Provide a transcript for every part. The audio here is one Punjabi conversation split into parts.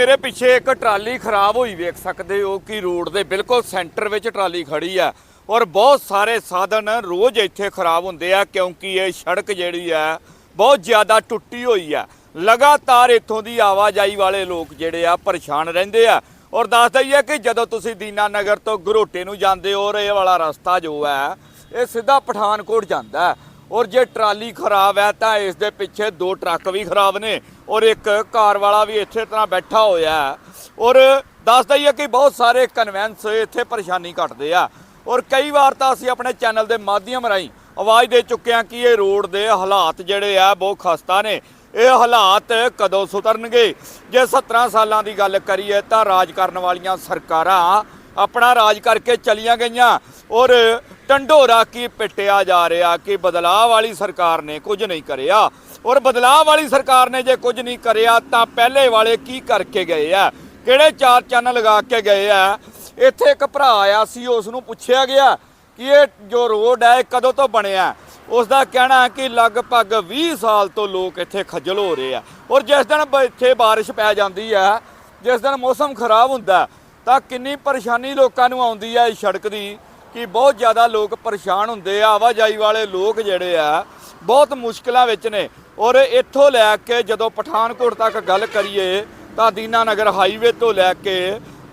ਮੇਰੇ ਪਿੱਛੇ ਇੱਕ ਟਰਾਲੀ ਖਰਾਬ ਹੋਈ, ਵੇਖ ਸਕਦੇ ਹੋ ਕਿ ਰੋਡ ਦੇ ਬਿਲਕੁਲ ਸੈਂਟਰ ਵਿੱਚ ਟਰਾਲੀ ਖੜੀ ਆ ਔਰ ਬਹੁਤ ਸਾਰੇ ਸਾਧਨ ਰੋਜ਼ ਇੱਥੇ ਖਰਾਬ ਹੁੰਦੇ ਆ ਕਿਉਂਕਿ ਇਹ ਸੜਕ ਜਿਹੜੀ ਆ ਬਹੁਤ ਜ਼ਿਆਦਾ ਟੁੱਟੀ ਹੋਈ ਆ। ਲਗਾਤਾਰ ਇੱਥੋਂ ਦੀ ਆਵਾਜਾਈ ਵਾਲੇ ਲੋਕ ਜਿਹੜੇ ਆ ਪਰੇਸ਼ਾਨ ਰਹਿੰਦੇ ਆ ਔਰ ਦੱਸ ਦਈਏ ਕਿ ਜਦੋਂ ਤੁਸੀਂ ਦੀਨਾ ਨਗਰ ਤੋਂ ਗਰੋਟੇ ਨੂੰ ਜਾਂਦੇ ਹੋ ਔਰ ਇਹ ਵਾਲਾ ਰਸਤਾ ਜੋ ਹੈ ਇਹ ਸਿੱਧਾ ਪਠਾਨਕੋਟ ਜਾਂਦਾ। ਹੈ ਔਰ ਜੇ ਟਰਾਲੀ ਖਰਾਬ ਹੈ ਤਾਂ ਇਸ ਦੇ ਪਿੱਛੇ ਦੋ ਟਰੱਕ ਵੀ ਖਰਾਬ ਨੇ ਔਰ ਇੱਕ ਕਾਰ ਵਾਲਾ ਵੀ ਇੱਥੇ ਤਰ੍ਹਾਂ ਬੈਠਾ ਹੋਇਆ ਹੈ। ਔਰ ਦੱਸ ਦਈਏ ਕਿ ਬਹੁਤ ਸਾਰੇ ਕਨਵੈਂਸ ਇੱਥੇ ਪਰੇਸ਼ਾਨੀ ਕੱਟਦੇ ਆ। ਔਰ ਕਈ ਵਾਰ ਤਾਂ ਅਸੀਂ ਆਪਣੇ ਚੈਨਲ ਦੇ ਮਾਧਿਅਮ ਰਾਹੀਂ ਆਵਾਜ਼ ਦੇ ਚੁੱਕੇ ਹਾਂ ਕਿ ਇਹ ਰੋਡ ਦੇ ਹਾਲਾਤ ਜਿਹੜੇ ਆ ਬਹੁਤ ਖਸਤਾ ਨੇ। ਇਹ ਹਾਲਾਤ ਕਦੋਂ ਸੁਧਰਨਗੇ? ਜੇ 17 ਸਾਲਾਂ ਦੀ ਗੱਲ ਕਰੀਏ ਤਾਂ ਰਾਜ ਕਰਨ ਵਾਲੀਆਂ ਸਰਕਾਰਾਂ ਆਪਣਾ ਰਾਜ ਕਰਕੇ ਚਲੀਆਂ ਗਈਆਂ ਔਰ ਟੰਡੋਰਾ ਕੀ ਪਿੱਟਿਆ ਜਾ ਰਿਹਾ ਕਿ ਬਦਲਾਅ ਵਾਲੀ ਸਰਕਾਰ ਨੇ ਕੁਝ ਨਹੀਂ ਕਰਿਆ। ਔਰ ਬਦਲਾਅ ਵਾਲੀ ਸਰਕਾਰ ਨੇ ਜੇ ਕੁਝ ਨਹੀਂ ਕਰਿਆ ਤਾਂ ਪਹਿਲੇ ਵਾਲੇ ਕੀ ਕਰਕੇ ਗਏ ਆ? ਕਿਹੜੇ ਚਾਰ ਚੰਨ ਲਗਾ ਕੇ ਗਏ ਆ? ਇੱਥੇ ਇੱਕ ਭਰਾ ਆਇਆ ਸੀ ਉਸ ਨੂੰ ਪੁੱਛਿਆ ਗਿਆ ਕਿ ਇਹ ਜੋ ਰੋਡ ਹੈ, ਇਹ ਕਦੋਂ ਤੋਂ ਬਣਿਆ? ਉਸ ਦਾ ਕਹਿਣਾ ਹੈ ਕਿ ਲਗਭਗ 20 ਸਾਲ ਤੋਂ ਲੋਕ ਇੱਥੇ ਖੱਜਲ ਹੋ ਰਹੇ ਆ। ਔਰ ਜਿਸ ਦਿਨ ਬ- ਇੱਥੇ ਬਾਰਿਸ਼ ਪੈ ਜਾਂਦੀ ਹੈ, ਜਿਸ ਦਿਨ ਮੌਸਮ ਖਰਾਬ ਹੁੰਦਾ ਤਾਂ ਕਿੰਨੀ ਪਰੇਸ਼ਾਨੀ ਲੋਕਾਂ ਨੂੰ ਆਉਂਦੀ ਹੈ ਇਸ ਸੜਕ ਦੀ ਕਿ ਬਹੁਤ ਜ਼ਿਆਦਾ ਲੋਕ ਪਰੇਸ਼ਾਨ ਹੁੰਦੇ ਆ, ਆਵਾਜਾਈ ਵਾਲੇ ਲੋਕ ਜਿਹੜੇ ਆ, ਬਹੁਤ ਮੁਸ਼ਕਲਾਂ ਵਿੱਚ ਨੇ। ਔਰ ਇੱਥੋਂ ਲੈ ਕੇ ਜਦੋਂ ਪਠਾਨਕੋਟ ਤੱਕ ਗੱਲ ਕਰੀਏ ਤਾਂ ਦੀਨਾ ਨਗਰ ਹਾਈਵੇ ਤੋਂ ਲੈ ਕੇ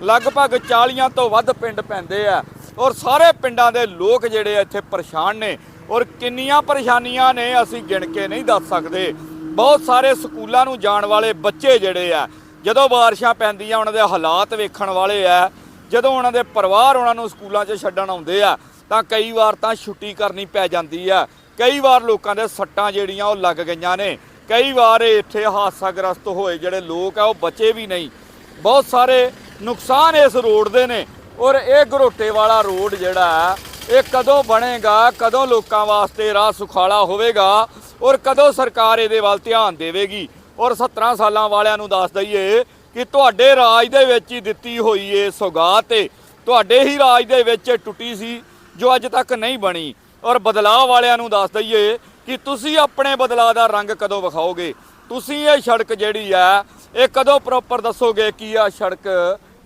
ਲਗਭਗ 40 ਤੋਂ ਵੱਧ ਪਿੰਡ ਪੈਂਦੇ ਆ। ਔਰ ਸਾਰੇ ਪਿੰਡਾਂ ਦੇ ਲੋਕ ਜਿਹੜੇ ਇੱਥੇ ਪਰੇਸ਼ਾਨ ਨੇ। ਔਰ ਕਿੰਨੀਆਂ ਪਰੇਸ਼ਾਨੀਆਂ ਨੇ ਅਸੀਂ ਗਿਣ ਕੇ ਨਹੀਂ ਦੱਸ ਸਕਦੇ। ਬਹੁਤ ਸਾਰੇ ਸਕੂਲਾਂ ਨੂੰ ਜਾਣ ਵਾਲੇ ਬੱਚੇ ਜਿਹੜੇ ਆ ਜਦੋਂ ਬਾਰਿਸ਼ਾਂ ਪੈਂਦੀਆਂ ਉਹਨਾਂ ਦੇ ਹਾਲਾਤ ਵੇਖਣ ਵਾਲੇ ਆ ਜਦੋਂ ਉਹਨਾਂ ਦੇ ਪਰਿਵਾਰ ਉਹਨਾਂ ਨੂੰ ਸਕੂਲਾਂ 'ਚ ਛੱਡਣ ਆਉਂਦੇ ਆ ਤਾਂ ਕਈ ਵਾਰ ਤਾਂ ਛੁੱਟੀ ਕਰਨੀ ਪੈ ਜਾਂਦੀ ਆ। ਕਈ ਵਾਰ ਲੋਕਾਂ ਦੇ ਸੱਟਾਂ ਜਿਹੜੀਆਂ ਉਹ ਲੱਗ ਗਈਆਂ ਨੇ। ਕਈ ਵਾਰ ਇਹ ਇੱਥੇ ਹਾਦਸਾਗ੍ਰਸਤ ਹੋਏ ਜਿਹੜੇ ਲੋਕ ਆ ਉਹ ਬਚੇ ਵੀ ਨਹੀਂ। ਬਹੁਤ ਸਾਰੇ ਨੁਕਸਾਨ ਇਸ ਰੋਡ ਦੇ ਨੇ ਔਰ ਇਹ ਗਰੋਟੇ ਵਾਲਾ ਰੋਡ ਜਿਹੜਾ ਹੈ, ਇਹ ਕਦੋਂ ਬਣੇਗਾ ਕਦੋਂ ਲੋਕਾਂ ਵਾਸਤੇ ਰਾਹ ਸੁਖਾਲਾ ਹੋਵੇਗਾ ਔਰ ਕਦੋਂ ਸਰਕਾਰ ਇਹਦੇ ਵੱਲ ਧਿਆਨ ਦੇਵੇਗੀ? ਔਰ 17 ਸਾਲਾਂ ਵਾਲਿਆਂ ਨੂੰ ਦੱਸ ਦਈਏ ਕਿ ਤੁਹਾਡੇ ਰਾਜ ਦੇ ਵਿੱਚ ਹੀ ਦਿੱਤੀ ਹੋਈ ਏ ਸੌਗਾਤ ਏ ਤੁਹਾਡੇ ਹੀ ਰਾਜ ਦੇ ਵਿੱਚ ਇਹ ਟੁੱਟੀ ਸੀ, ਜੋ ਅੱਜ ਤੱਕ ਨਹੀਂ ਬਣੀ। ਔਰ ਬਦਲਾਅ ਵਾਲਿਆਂ ਨੂੰ ਦੱਸ ਦਈਏ ਕਿ ਤੁਸੀਂ ਆਪਣੇ ਬਦਲਾਅ ਦਾ ਰੰਗ ਕਦੋਂ ਵਿਖਾਓਗੇ? ਤੁਸੀਂ ਇਹ ਸੜਕ ਜਿਹੜੀ ਆ, ਇਹ ਕਦੋਂ ਪ੍ਰੋਪਰ ਦੱਸੋਗੇ ਕਿ ਆ ਸੜਕ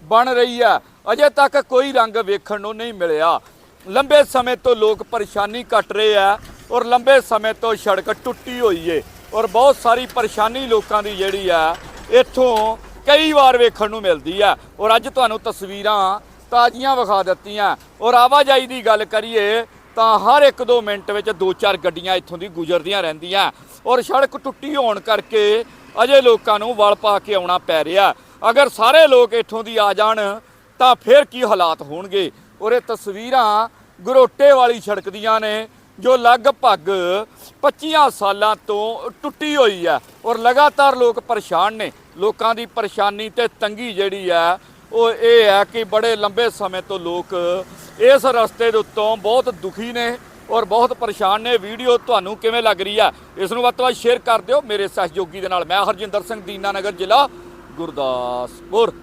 ਬਣ ਰਹੀ ਆ? ਅਜੇ ਤੱਕ ਕੋਈ ਰੰਗ ਵੇਖਣ ਨੂੰ ਨਹੀਂ ਮਿਲਿਆ। ਲੰਬੇ ਸਮੇਂ ਤੋਂ ਲੋਕ ਪਰੇਸ਼ਾਨੀ ਕੱਟ ਰਹੇ ਆ ਔਰ ਲੰਬੇ ਸਮੇਂ ਤੋਂ ਸੜਕ ਟੁੱਟੀ ਹੋਈ ਏ। ਔਰ ਬਹੁਤ ਸਾਰੀ ਪਰੇਸ਼ਾਨੀ ਲੋਕਾਂ ਦੀ ਜਿਹੜੀ ਆ, ਇੱਥੋਂ ਕਈ ਵਾਰ ਵੇਖਣ ਨੂੰ ਮਿਲਦੀ ਆ। ਔਰ ਅੱਜ ਤੁਹਾਨੂੰ ਤਸਵੀਰਾਂ ਤਾਜ਼ੀਆਂ ਵਿਖਾ ਦਿੱਤੀਆਂ। ਔਰ ਆਵਾਜਾਈ ਦੀ ਗੱਲ ਕਰੀਏ, ਤਾਂ ਹਰ ਇੱਕ ਦੋ ਮਿੰਟ ਵਿੱਚ ਦੋ ਚਾਰ ਗੱਡੀਆਂ ਇੱਥੋਂ ਦੀ ਗੁਜ਼ਰਦੀਆਂ ਰਹਿੰਦੀਆਂ। ਔਰ ਸੜਕ ਟੁੱਟੀ ਹੋਣ ਕਰਕੇ ਅਜੇ ਲੋਕਾਂ ਨੂੰ ਵਲ ਪਾ ਕੇ ਆਉਣਾ ਪੈ ਰਿਹਾ। ਅਗਰ ਸਾਰੇ ਲੋਕ ਇੱਥੋਂ ਦੀ ਆ ਜਾਣ, ਤਾਂ ਫਿਰ ਕੀ ਹਾਲਾਤ ਹੋਣਗੇ? ਔਰ ਇਹ ਤਸਵੀਰਾਂ ਗਰੋਟੇ ਵਾਲੀ ਸੜਕ ਦੀਆਂ ਨੇ। ਜੋ ਲਗਭਗ 25 ਸਾਲਾਂ ਤੋਂ ਟੁੱਟੀ ਹੋਈ ਹੈ ਔਰ ਲਗਾਤਾਰ ਲੋਕ ਪਰੇਸ਼ਾਨ ਨੇ, ਲੋਕਾਂ ਦੀ ਪਰੇਸ਼ਾਨੀ ਤੇ ਤੰਗੀ ਜਿਹੜੀ ਹੈ, ਉਹ ਇਹ ਹੈ ਕਿ ਬੜੇ ਲੰਬੇ ਸਮੇਂ ਤੋਂ ਲੋਕ ਇਸ ਰਸਤੇ ਦੇ ਉੱਤੋਂ ਬਹੁਤ ਦੁਖੀ ਨੇ ਔਰ ਬਹੁਤ ਪਰੇਸ਼ਾਨ ਨੇ। ਵੀਡੀਓ ਤੁਹਾਨੂੰ ਕਿਵੇਂ ਲੱਗ ਰਹੀ ਆ ਇਸ ਨੂੰ ਵੱਧ ਤੋਂ ਵੱਧ ਸ਼ੇਅਰ ਕਰ ਦਿਓ। ਮੇਰੇ ਸਹਿਯੋਗੀ ਦੇ ਨਾਲ ਮੈਂ ਹਰਜਿੰਦਰ ਸਿੰਘ, ਦੀਨਾ ਨਗਰ ਜ਼ਿਲ੍ਹਾ ਗੁਰਦਾਸਪੁਰ।